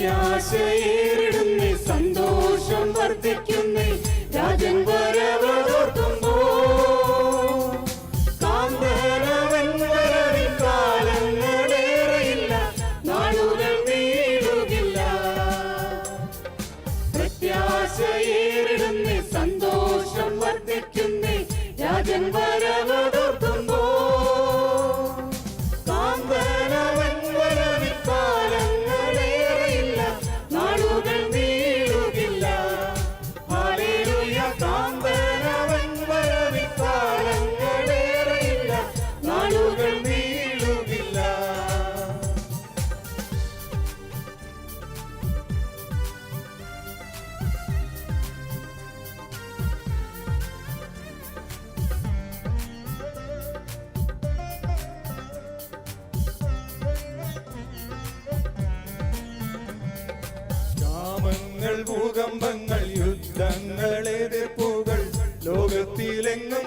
പ്രത്യാശയേറിടുന്നേ സന്തോഷം വർദ്ധിക്കുന്നേ രാജൻ വരവതോർക്കുമ്പോ. കാന്തരവൻ നാളുകൾ ഭൂകമ്പങ്ങൾ യുദ്ധങ്ങളെ ലോകത്തിലെങ്ങും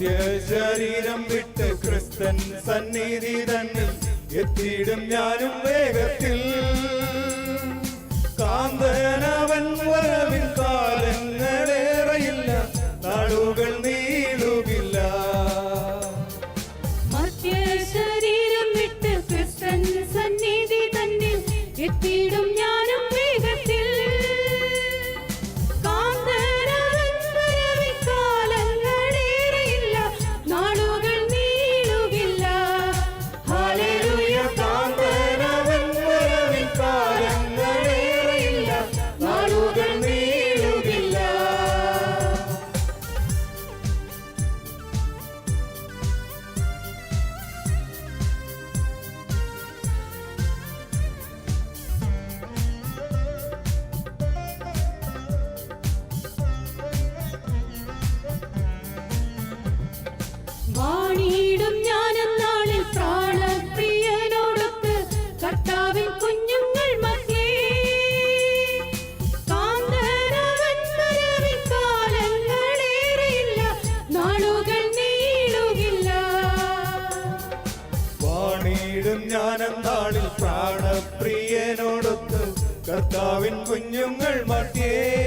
നിത്യ ശരീരം വിട്ട് ക്രിസ്തൻ സന്നിധി തന്നിൽ എത്തിയിടും ഞാനും വേഗത്തിൽ. കാന്തനവൻ വരവിൽ കാലങ്ങളേറെയില്ല. നാടുകൾ നീ വാനന്താളിൽ പ്രാണപ്രിയനോടൊത്ത് കർത്താവിൻ കുഞ്ഞുങ്ങൾ മട്ടിയേ